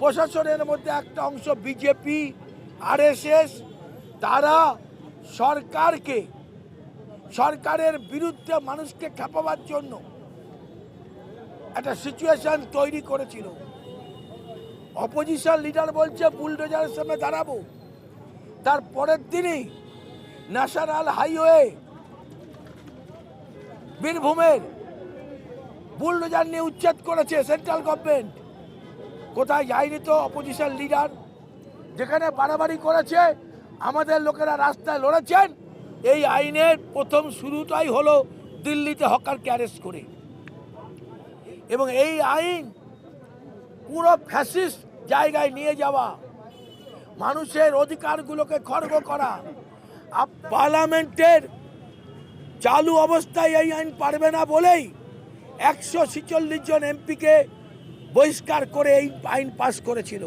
প্রশাসনের মধ্যে একটা অংশ বিজেপি, আরএসএস, তারা সরকারকে, সরকারের বিরুদ্ধে মানুষকে খেপাবার জন্য একটা সিচুয়েশন তৈরি করেছিল। অপোজিশন লিডার বলছে বুলডোজারের সামনে দাঁড়াবো। তার পরের দিনই ন্যাশনাল হাইওয়ে বীরভূমের বুলডোজার নিয়ে উচ্ছেদ করেছে সেন্ট্রাল গভর্নমেন্ট কোথায় যায়নি তো অপোজিশন লিডার যেখানে বাড়াবাড়ি করেছে, আমাদের লোকেরা রাস্তায় লড়েছেন, এই আইনের প্রথম শুরুটাই হলো দিল্লিতে হকারকে অ্যারেস্ট করে। এবং এই আইন পুরো ফ্যাসিস্ট জায়গায় নিয়ে যাওয়া, মানুষের অধিকারগুলোকে খর্ব করা পার্লামেন্টের চালু অবস্থায় এই আইন পারবে না বলেই একশো ছিচল্লিশ জন এমপিকে বহিষ্কার করে এই আইন পাশ করেছিল।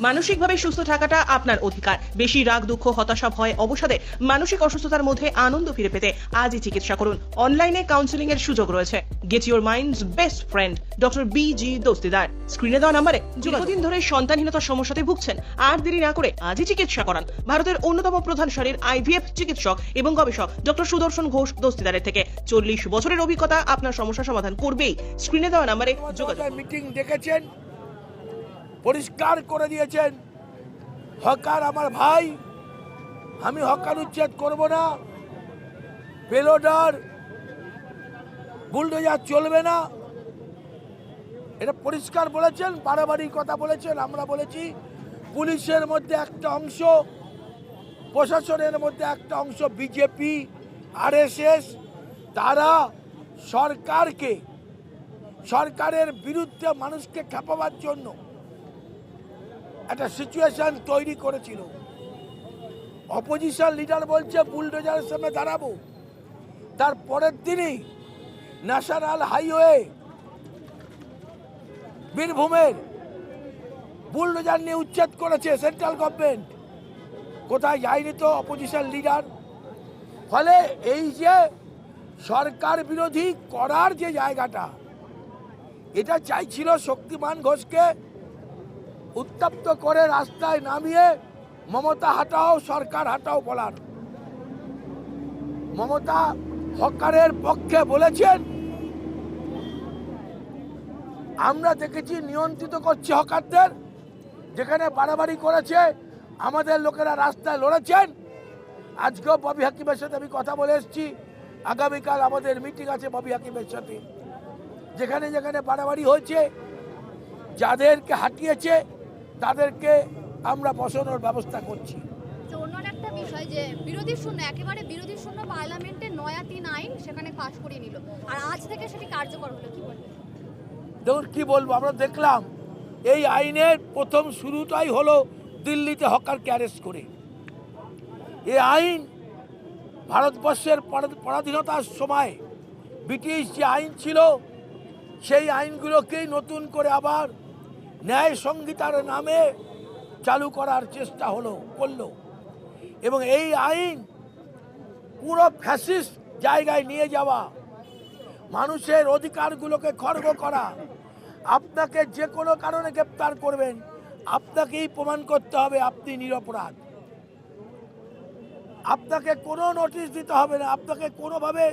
মানসিকভাবে সুস্থ থাকাটা আপনার অধিকার। বেশি রাগ, দুঃখ, হতাশা, ভয়, অবসাদে মানসিক অসুস্থতার মধ্যে আনন্দ ফিরে পেতে আজই চিকিৎসা করুন। অনলাইনে কাউন্সিলিং এর সুযোগ রয়েছে। Get your minds best friend doctor B G Dastidar. স্ক্রিনে দেওয়া নাম্বারে দীর্ঘদিন ধরে সন্তানহীনতার সমস্যাতে ভুগছেন। আর দেরি না করে আজই চিকিৎসা করান। ভারতের অন্যতম প্রধান সারির আইভিএফ চিকিৎসক এবং গবেষক ডক্টর সুদর্শন ঘোষ দোস্তিদারের থেকে চল্লিশ বছরের অভিজ্ঞতা আপনার সমস্যা সমাধান করবেই। স্ক্রিনে দেওয়া নাম্বারে যোগাযোগ মিটিং ডেকেছেন পরিষ্কার করে দিয়েছেন। হকার আমার ভাই, আমি হকার উচ্ছেদ করব না। পেলোডার, বুলডোজার চলবে না। এটা পরিষ্কার বলেছেন বাড়াবাড়ির কথা বলেছেন, আমরা বলেছি, পুলিশের মধ্যে একটা অংশ, প্রশাসনের মধ্যে একটা অংশ, বিজেপি, আরএসএস, তারা সরকারকে, সরকারের বিরুদ্ধে মানুষকে খেপাবার জন্য একটা সিচুয়েশন তৈরি করেছিল। অপোজিশন লিডার বলছে বুলডোজারের সামনে দাঁড়াবো। তার পরের দিনই ন্যাশনাল হাইওয়ে বীরভূমের বুলডোজার নিয়ে উচ্ছেদ করেছে সেন্ট্রাল গভর্নমেন্ট কোথায় যায়নি তো অপোজিশন লিডার ফলে এই যে সরকার বিরোধী করার যে জায়গাটা, এটা চাইছিল শক্তিমান ঘোষকে উত্তপ্ত করে রাস্তায় নামিয়ে, মমতা হাটাও, সরকার হাটাও বলার। মমতা হকারের পক্ষে বলেছেন, আমরা দেখেছি নিয়ন্ত্রিত করছে হকারদের, যেখানে বাড়াবাড়ি করেছে, আমাদের লোকেরা রাস্তায় লড়েছেন। আজকেও ববি হাকিমের সাথে আমি কথা বলে এসেছি। আগামীকাল আমাদের মিটিং আছে ববি হাকিমের সাথে। যেখানে যেখানে বাড়াবাড়ি হয়েছে, যাদেরকে হাঁটিয়েছে তাদেরকে আমরা বসানোর ব্যবস্থা করছি। একটা বিষয় যে বিরোধী শূন্য একেবারে বিরোধী শূন্য পার্লামেন্টে নয়া তিন আইন সেখানে পাশ করিয়ে নিল। আর আজ থেকে সেটি কার্যকর হলো কি বলবেন? দেখুন কি বলব আমরা দেখলাম এই আইনের প্রথম শুরুটাই হলো দিল্লিতে হকারকে অ্যারেস্ট করে। এই আইন ভারতবর্ষের পরাধীনতার সময় ব্রিটিশ যে আইন ছিল সেই আইনগুলোকেই নতুন করে আবার ন্যায় সংহিতার নামে চালু করার চেষ্টা হলো, করল। এবং এই আইন পুরো ফ্যাসিস্ট জায়গায় নিয়ে যাওয়া, মানুষের অধিকারগুলোকে খর্ব করা, আপনাকে যে কোনো কারণে গ্রেপ্তার করবেন, আপনাকেই প্রমাণ করতে হবে আপনি নিরপরাধ। আপনাকে কোনো নোটিশ দিতে হবে না, আপনাকে কোনোভাবে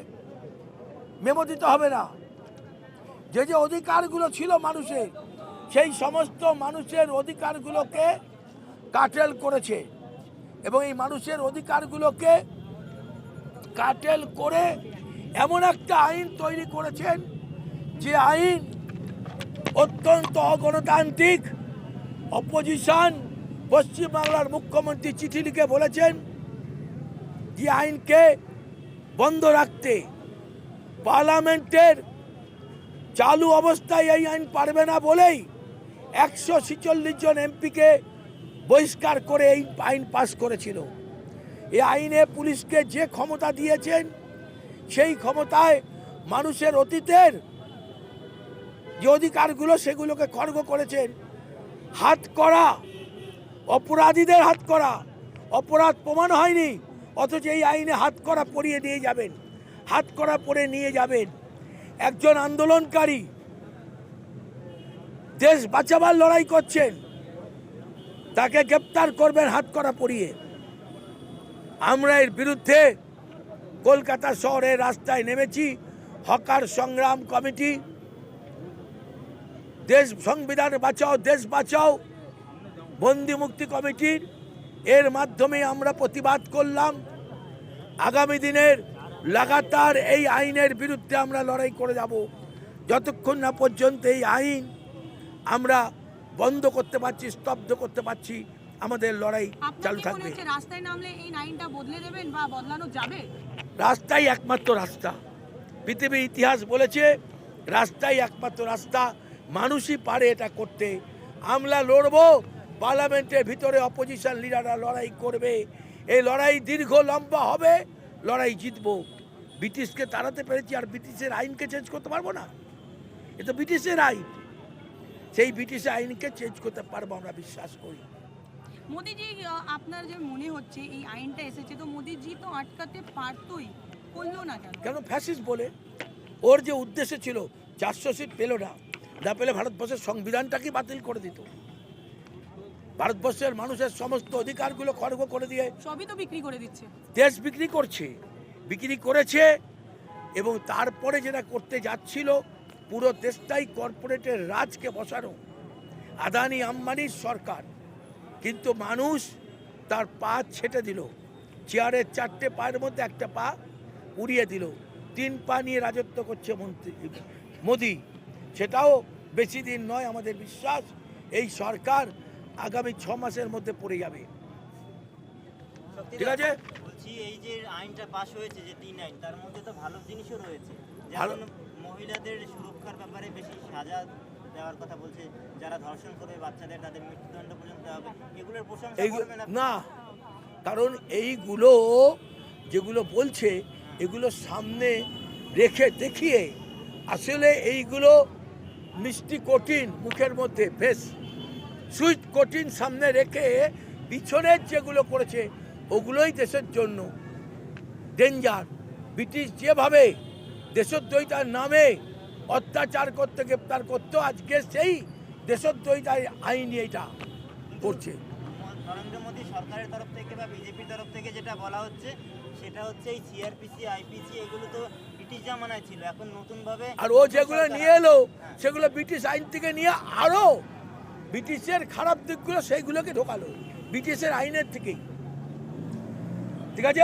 মেমো দিতে হবে না। যে যে অধিকারগুলো ছিল মানুষের সেই সমস্ত মানুষের অধিকারগুলোকে কাটেল করেছে। এবং এই মানুষের অধিকারগুলোকে কাটেল করে এমন একটা আইন তৈরি করেছেন, যে আইন অত্যন্ত অগণতান্ত্রিক। অপোজিশন পশ্চিমবাংলার মুখ্যমন্ত্রী চিঠি লিখে বলেছেন যে আইনকে বন্ধ রাখতে পার্লামেন্টের চালু অবস্থায় এই আইন পারবে না বলেই একশো ছিচল্লিশ জন এমপিকে বহিষ্কার করে এই আইন পাস করেছিল। এই আইনে পুলিশকে যে ক্ষমতা দিয়েছেন, সেই ক্ষমতায় মানুষের অতীতের যে অধিকারগুলো সেগুলোকে খর্গ করেছেন। হাত করা, অপরাধীদের হাত করা, অপরাধ প্রমাণ হয়নি, অথচ এই আইনে হাত করা পরিয়ে নিয়ে যাবেন, হাত করা পরে নিয়ে যাবেন। একজন আন্দোলনকারী দেশ বাঁচাবার লড়াই করছেন, তাকে গ্রেপ্তার করবেন হাত করা পরিয়ে। আমরা এর বিরুদ্ধে কলকাতা শহরের রাস্তায় নেমেছি, হকার সংগ্রাম কমিটি। দেশ সংবিধান বাঁচাও, দেশ বাঁচাও, বন্দি মুক্তি কমিটির। এর মাধ্যমে আমরা প্রতিবাদ করলাম। আগামী দিনের লাগাতার এই আইনের বিরুদ্ধে আমরা লড়াই করে যাব। যতক্ষণ না পর্যন্ত এই আইন আমরা বন্ধ করতে পারছি স্তব্ধ করতে পারছি আমাদের লড়াই চালু থাকবে। রাস্তায় নামলে এই আইনটা বদলে দেবেন বা বদলানো যাবে? রাস্তাই একমাত্র রাস্তা। পৃথিবীর ইতিহাস বলেছে রাস্তাই একমাত্র রাস্তা। মানুষই পারে এটা করতে। আমরা লড়বো পার্লামেন্টের ভিতরে অপোজিশন লিডাররা লড়াই করবে। এই লড়াই দীর্ঘ লম্বা হবে লড়াই জিতবো। ব্রিটিশকে তাড়াতে পেরেছি আর ব্রিটিশের আইনকে চেঞ্জ করতে পারব না। এ তো ব্রিটিশের আইন। সেই ব্রিটিশের আইনকে চেঞ্জ করতে পারব আমরা বিশ্বাস করি। মোদিজি আপনার যে মনে হচ্ছে এই আইনটা এসেছে তো মোদিজি তো আটকাতে পারতোই করল না কেন? কেন ফ্যাসিস্ট বলে? ওর যে উদ্দেশ্য ছিল চারশো সিট পেল না না পেলে ভারতবর্ষের সংবিধানটাকে বাতিল করে দিত। ভারতবর্ষের মানুষের সমস্ত অধিকারগুলো খর্ব করে দিয়ে সবই তো বিক্রি করে দিচ্ছে। দেশ বিক্রি করছে বিক্রি করেছে এবং তারপরে যেটা করতে যাচ্ছিল পুরো দেশটাই কর্পোরেটের রাজকে বসানো। আদানি আম্বানির সরকার। কিন্তু মানুষ তার পা ছেটে দিল। চেয়ারের চারটে পায়ের মধ্যে একটা পা উড়িয়ে দিল। তিন পা নিয়ে রাজত্ব করছে মন্ত্রী মোদি। সেটাও বেশি দিন নয় আমাদের বিশ্বাস এই সরকার আগামী ছ মাসের মধ্যে পড়ে যাবে। ঠিক আছে? বলছি এই যে আইনটা পাশ হয়েছে যে তিন আইন তার মধ্যে তো ভালো জিনিসও রয়েছে। মহিলাদের সুরক্ষার ব্যাপারে বেশি সাজা দেওয়ার কথা বলছে যারা ধর্ষণ করবে বাচ্চাদের তাদের মৃত্যুদণ্ড পর্যন্ত হবে। এগুলোর প্রশংসা করবেন না কারণ এইগুলো যেগুলো বলছে এগুলো সামনে রেখে দেখিয়ে আসলে এইগুলো মিষ্টি কঠিন মুখের মধ্যে বেশ সুইট কঠিন সামনে রেখে পিছনের যেগুলো করেছে ওগুলোই দেশের জন্য ডেঞ্জার ব্রিটিশ যেভাবে দেশদ্রোহিতার নামে অত্যাচার করতে গ্রেপ্তার করতো আজকে সেই দেশদ্রোহিতার আইন এটা করছে। নরেন্দ্র মোদী সরকারের তরফ থেকে বা বিজেপির তরফ থেকে যেটা বলা হচ্ছে সেটা হচ্ছে এই সিআরপিসি আইপিসি এগুলো তো ব্রিটিশ জামানায় ছিল। এখন নতুনভাবে আর ও যেগুলো নিয়ে এলো সেগুলো ব্রিটিশ আইন থেকে নিয়ে আরও ব্রিটিশের খারাপ দিকগুলো সেইগুলোকে ঢোকালো ব্রিটিশের আইনের থেকেই। ঠিক আছে?